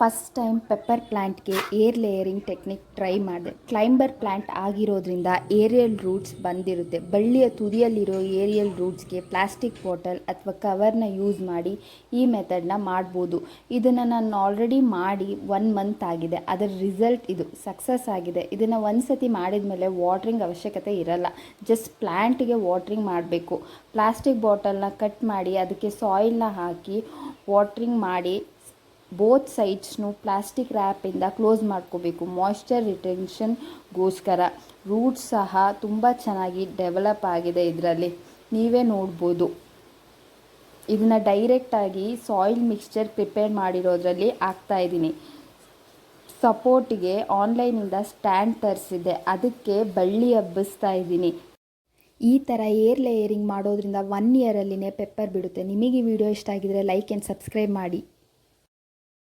First time pepper ಪ್ಲ್ಯಾಂಟ್ಗೆ air layering technique try ಮಾಡಿದೆ. Climber plant ಆಗಿರೋದ್ರಿಂದ ಏರಿಯಲ್ ರೂಟ್ಸ್ ಬಂದಿರುತ್ತೆ. ಬಳ್ಳಿಯ ತುದಿಯಲ್ಲಿರೋ ಏರಿಯಲ್ ರೂಟ್ಸ್ಗೆ ಪ್ಲಾಸ್ಟಿಕ್ ಬಾಟಲ್ ಅಥವಾ ಕವರ್ನ ಯೂಸ್ ಮಾಡಿ ಈ ಮೆಥಡ್ನ ಮಾಡ್ಬೋದು. ಇದನ್ನು ನಾನು ಆಲ್ರೆಡಿ ಮಾಡಿ ಒನ್ ಮಂತ್ ಆಗಿದೆ. ಅದರ ರಿಸಲ್ಟ್ ಇದು. ಸಕ್ಸಸ್ ಆಗಿದೆ. ಇದನ್ನು ಒಂದು ಸತಿ ಮಾಡಿದ ಮೇಲೆ ವಾಟ್ರಿಂಗ್ ಅವಶ್ಯಕತೆ ಇರಲ್ಲ. ಜಸ್ಟ್ ಪ್ಲ್ಯಾಂಟ್ಗೆ ವಾಟ್ರಿಂಗ್ ಮಾಡಬೇಕು. ಪ್ಲಾಸ್ಟಿಕ್ ಬಾಟಲ್ನ ಕಟ್ ಮಾಡಿ ಅದಕ್ಕೆ ಸಾಯಿಲ್ನ ಹಾಕಿ ವಾಟ್ರಿಂಗ್ ಮಾಡಿ ಬೋತ್ ಸೈಡ್ಸ್ನು ಪ್ಲಾಸ್ಟಿಕ್ ರ್ಯಾಪಿಂದ ಕ್ಲೋಸ್ ಮಾಡ್ಕೋಬೇಕು. ಮಾಯ್ಶ್ಚರ್ ರಿಟೆನ್ಷನ್ಗೋಸ್ಕರ ರೂಟ್ಸ್ ಸಹ ತುಂಬ ಚೆನ್ನಾಗಿ ಡೆವಲಪ್ ಆಗಿದೆ ಇದರಲ್ಲಿ. ನೀವೇ ನೋಡ್ಬೋದು. ಇದನ್ನು ಡೈರೆಕ್ಟಾಗಿ ಸಾಯಿಲ್ ಮಿಕ್ಸ್ಚರ್ ಪ್ರಿಪೇರ್ ಮಾಡಿರೋದ್ರಲ್ಲಿ ಹಾಕ್ತಾ ಇದ್ದೀನಿ. ಸಪೋರ್ಟಿಗೆ ಆನ್ಲೈನಿಂದ ಸ್ಟ್ಯಾಂಡ್ ತರಿಸಿದ್ದೆ ಅದಕ್ಕೆ ಬಳ್ಳಿ ಹಬ್ಬಿಸ್ತಾ ಇದ್ದೀನಿ. ಈ ಥರ ಏರ್ ಲೇಯರಿಂಗ್ ಮಾಡೋದ್ರಿಂದ ಒನ್ ಇಯರಲ್ಲಿನೇ ಪೆಪ್ಪರ್ ಬಿಡುತ್ತೆ. ನಿಮಗೆ ವಿಡಿಯೋ ಇಷ್ಟ ಆಗಿದರೆ ಲೈಕ್ ಆ್ಯಂಡ್ ಸಬ್ಸ್ಕ್ರೈಬ್ ಮಾಡಿ.